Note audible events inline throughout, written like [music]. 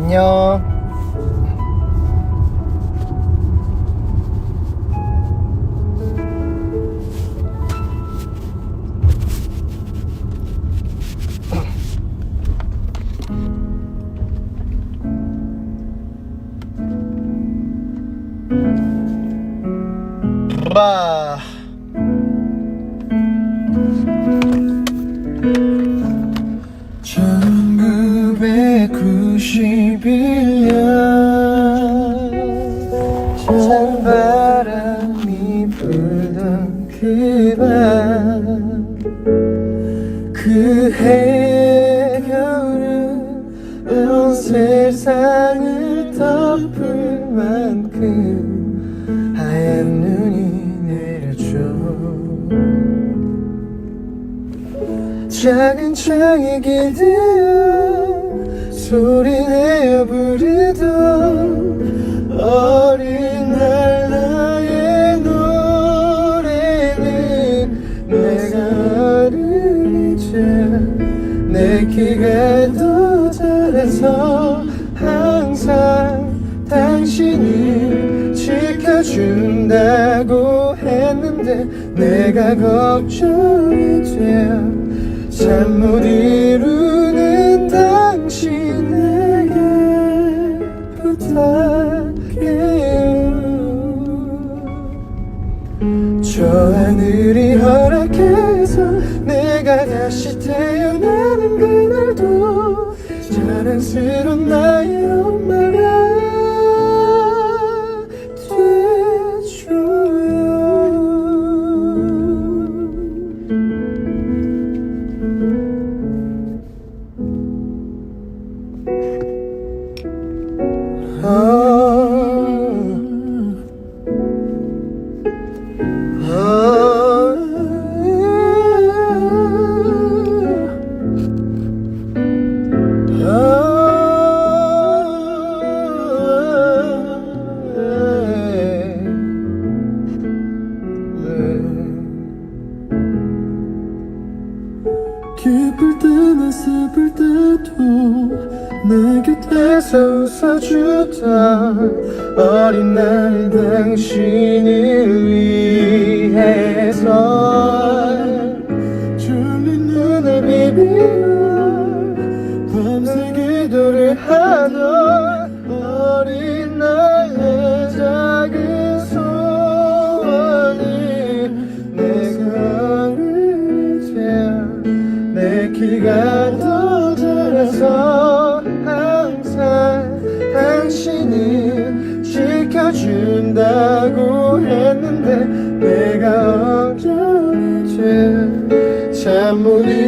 안녕. 바. 세상을 덮을 만큼 하얀 눈이 내렸죠 작은 창의 길들 소리내어 부르던 어린 날 나의 노래는 내가 이제 내 키가 더 자라서 지켜준다고 했는데 내가 걱정이 돼. 잠못 이루는 당신에게 부탁해요. 저 하늘이 허락해서 내가 다시 태어나는 그날도 자랑스러운 나의 웃어주던 어린 날 당신을 위해서 졸린 눈을 비비며 밤새 기도를 하던 어린 나의 작은 소원이 내가 어릴 때내 키가 내가 어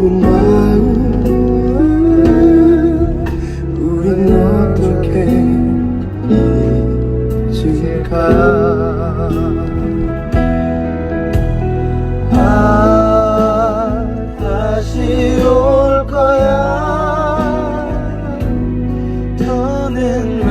좁은 마음을 우린 어떻게 아, 올 거야. 더는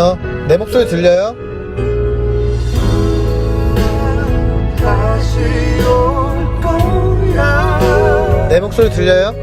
아니요 내 목소리 들려요? 내 목소리 들려요?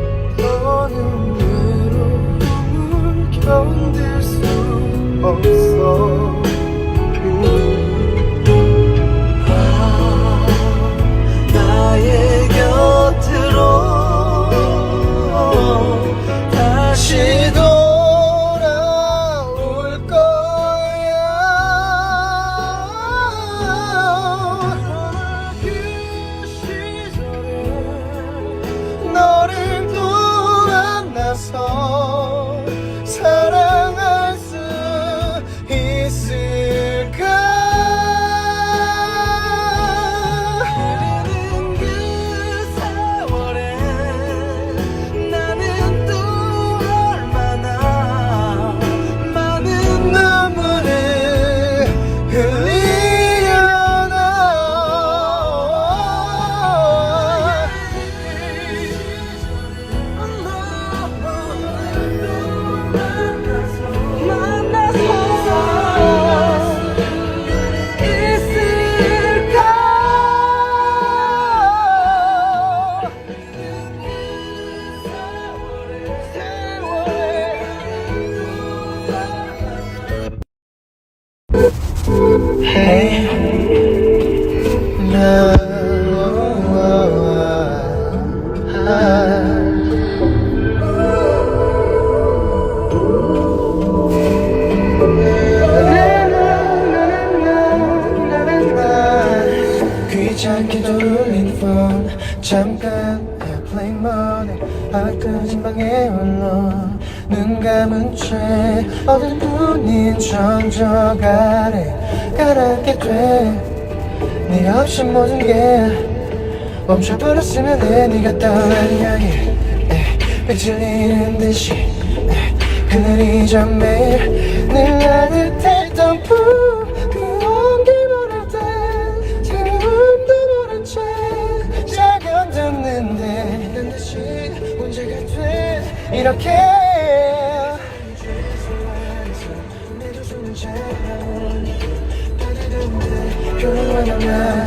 없이 모든 게 멈춰버렸으면 해. 네가 떠난 이야기 빛을 잃은 듯이 에, 그늘이 전 매일 늘 따뜻했던 푸그 온기 모를 때 지금도 모른 채잘 견뎠는데 난 다시 문제가 돼. 이렇게 내두 손을 잡아오니 바다가운데 조용한 날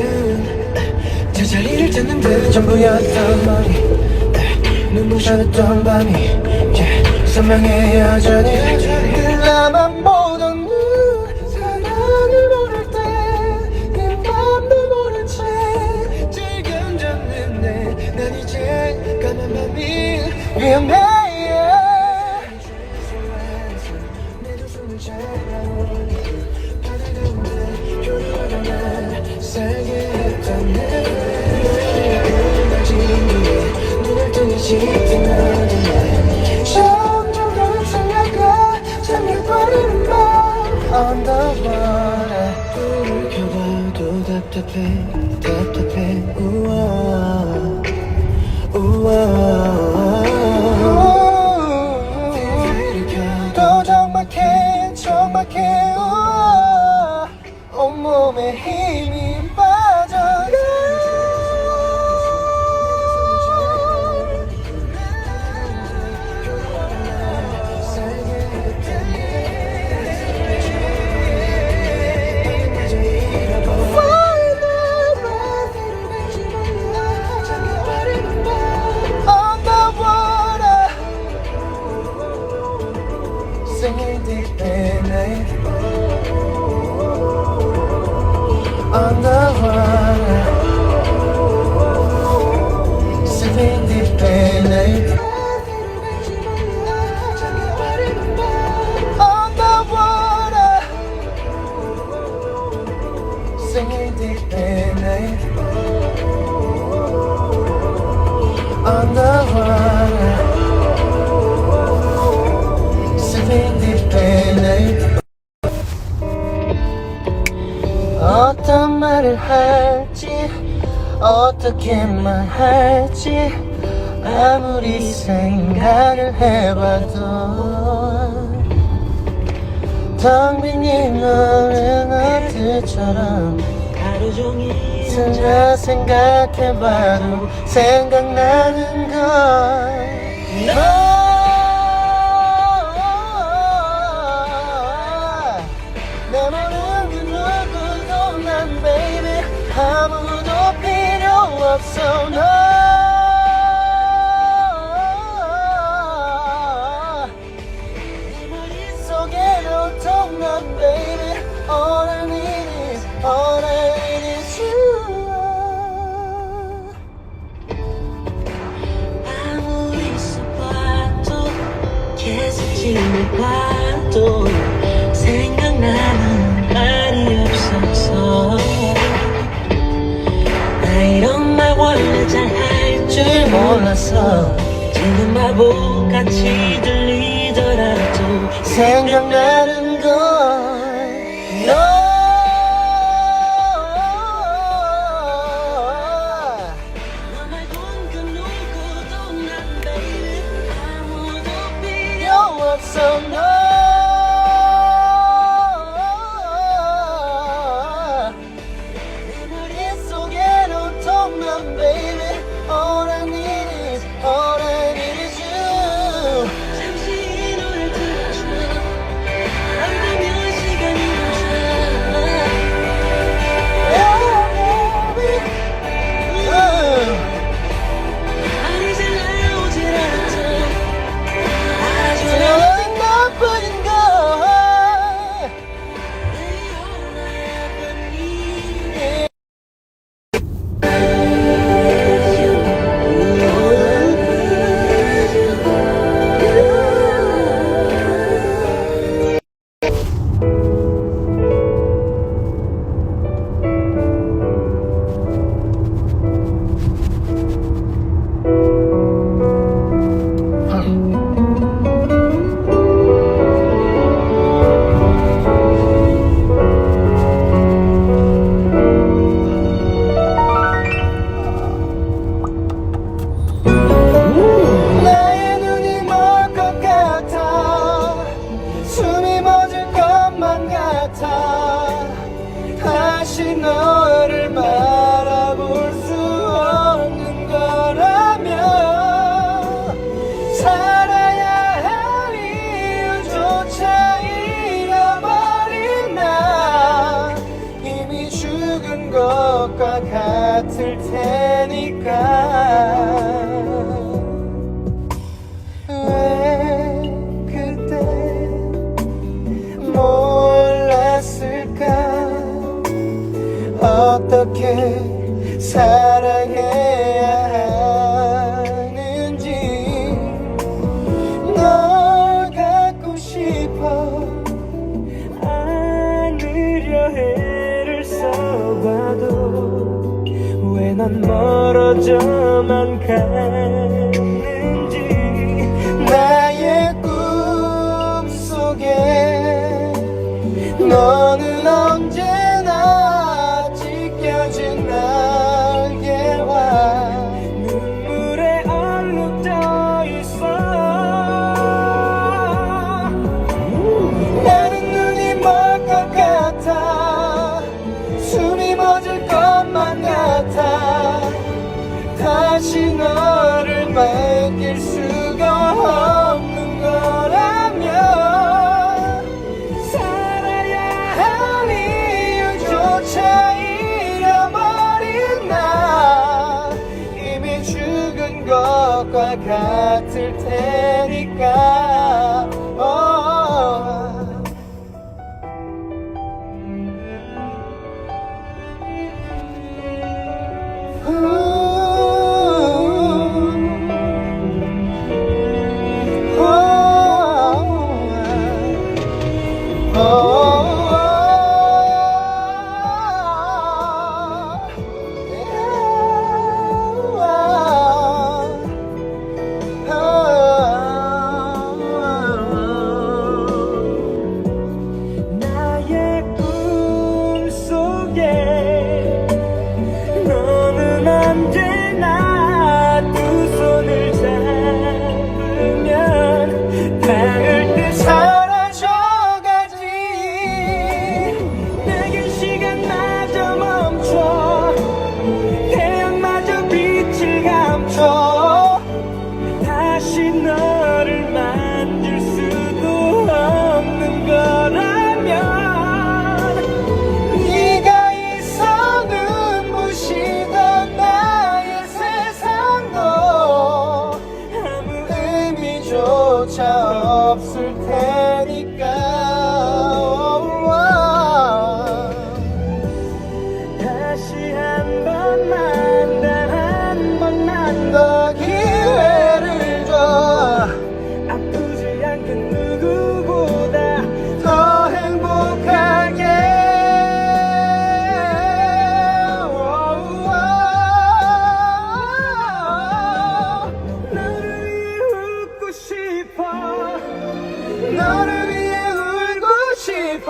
제자리를 찾는데 전부였던 머리. 눈부셨던 밤이 yeah, 선명해 여전히 어떤 말을 할지 어떻게 말할지 아무리 생각을 해봐도 텅빈 이 눈은 어제처럼 하루 종일 혼자 생각해봐도 생각나는 건 love so no 네 머릿속에 온통 난 baby All I need is, all I need is you 아무 있어봐도 계속 지내봐도 생각나는 몰랐어. 지금 바보같이 들리더라도 생각나는 know 난 멀어져만 가는지 나의 꿈속에 너는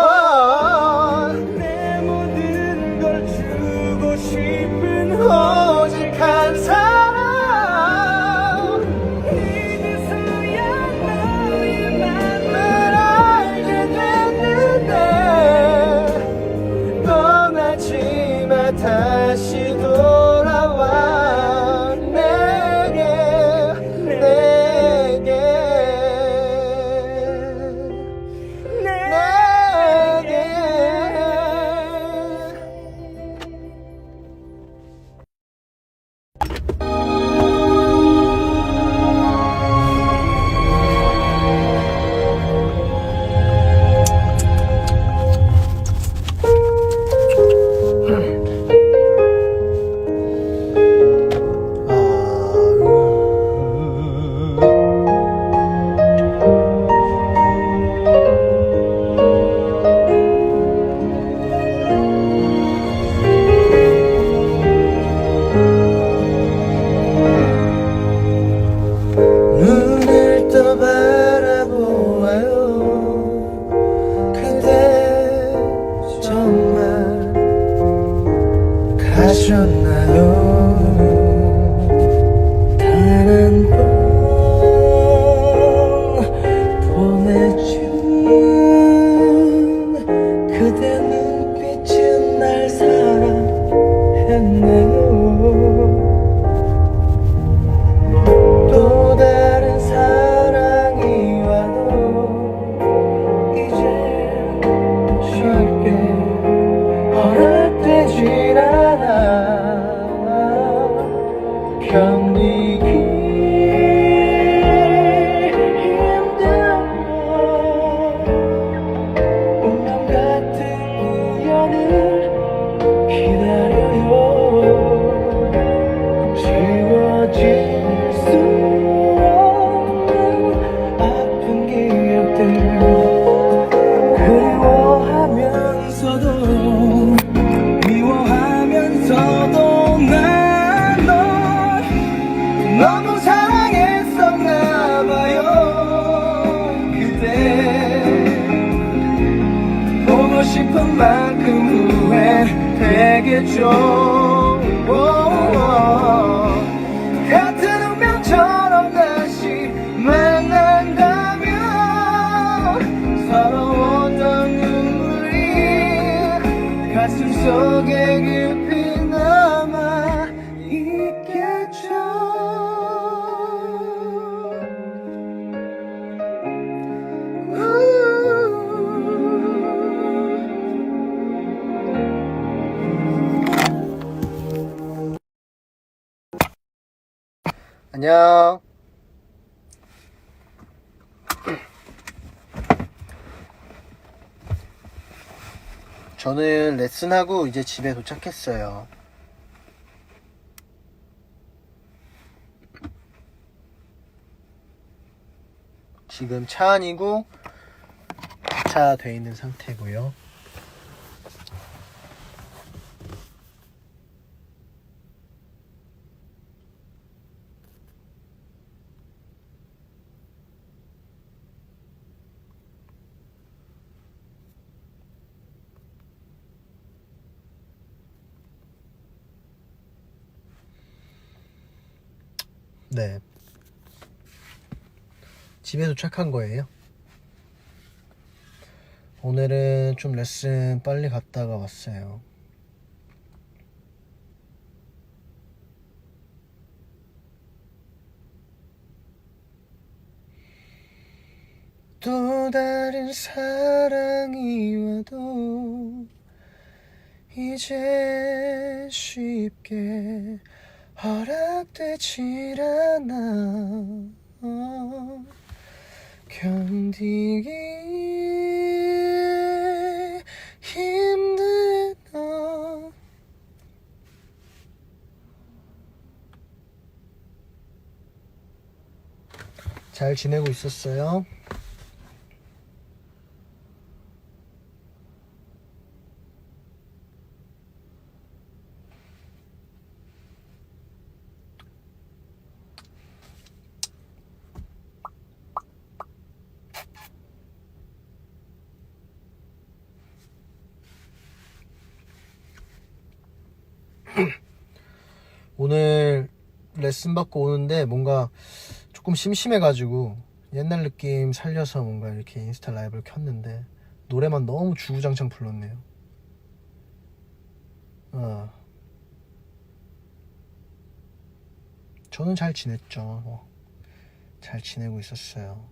Oh. 안녕. 저는 레슨하고 이제 집에 도착했어요. 지금 차 안이고 주차돼 있는 상태고요. 네. 집에 도착한 거예요. 오늘은 좀 레슨 빨리 갔다가 왔어요. 또 다른 사랑이 와도 이제 쉽게 허락되질 않아 어, 견디기 힘든 너 잘 지내고 있었어요? 오늘 레슨 받고 오는데 뭔가 조금 심심해가지고 옛날 느낌 살려서 뭔가 이렇게 인스타 라이브를 켰는데 노래만 너무 주구장창 불렀네요. 어. 저는 잘 지냈죠. 뭐. 잘 지내고 있었어요.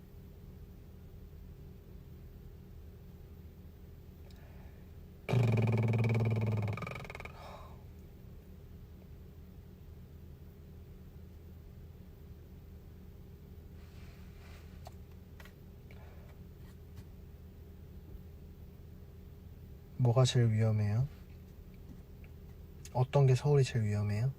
뭐가 제일 위험해요? 어떤 게 서울이 제일 위험해요?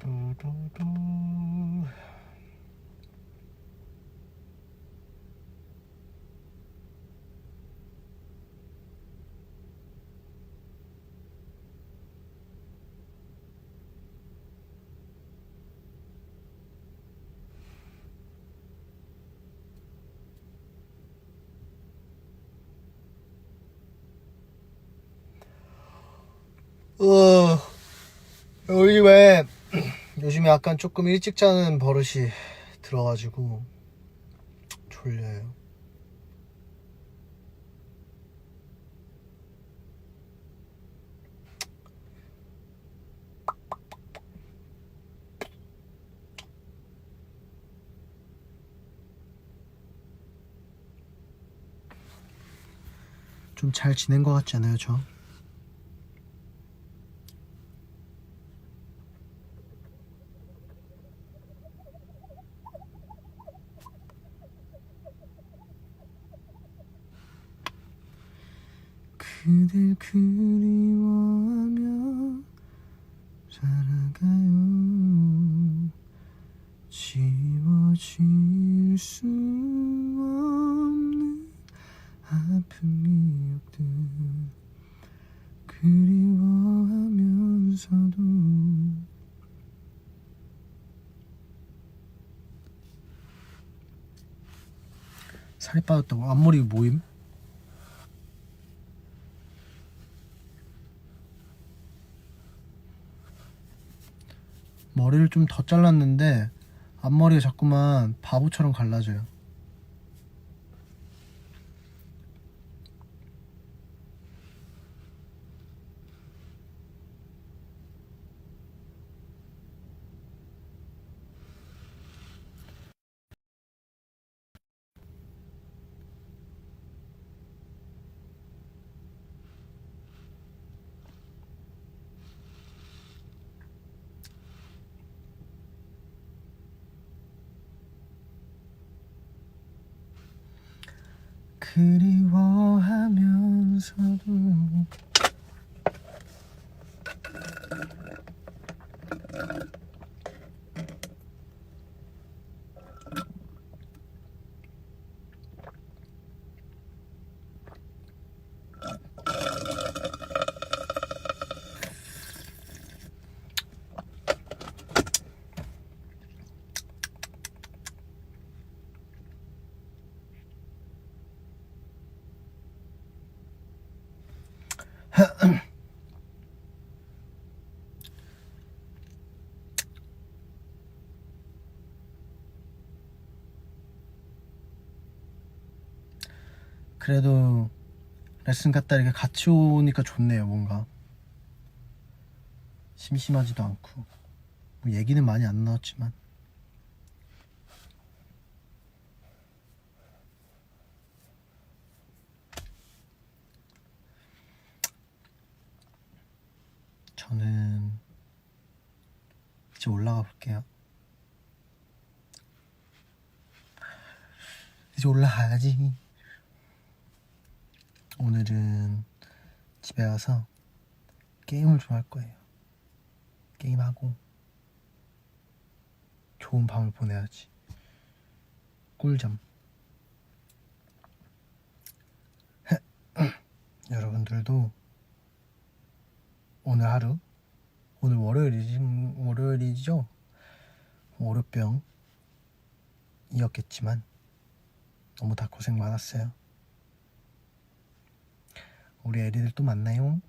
두두두. 어, 요즘에, [clears throat] 요즘에 약간 조금 일찍 자는 버릇이 들어가지고, 졸려요. 좀 잘 지낸 것 같지 않아요, 저? 그댈 그리워하며 살아가요 지워질 수 없는 아픈 기억들 그리워하면서도 살이 빠졌다고 앞머리 모임? 머리를 좀 더 잘랐는데 앞머리가 자꾸만 바보처럼 갈라져요. 그리워하면서도 그래도 레슨 갔다 이렇게 같이 오니까 좋네요 뭔가. 심심하지도 않고. 뭐 얘기는 많이 안 나왔지만. 저는 이제 올라가 볼게요. 이제 올라가야지 오늘은 집에 가서 게임을 좀 할 거예요. 게임하고 좋은 밤을 보내야지. 꿀잠. [laughs] 여러분들도 오늘 하루 오늘 월요일이지 월요일이죠. 월요병이었겠지만 너무 다 고생 많았어요. 우리 애리들 또 만나요.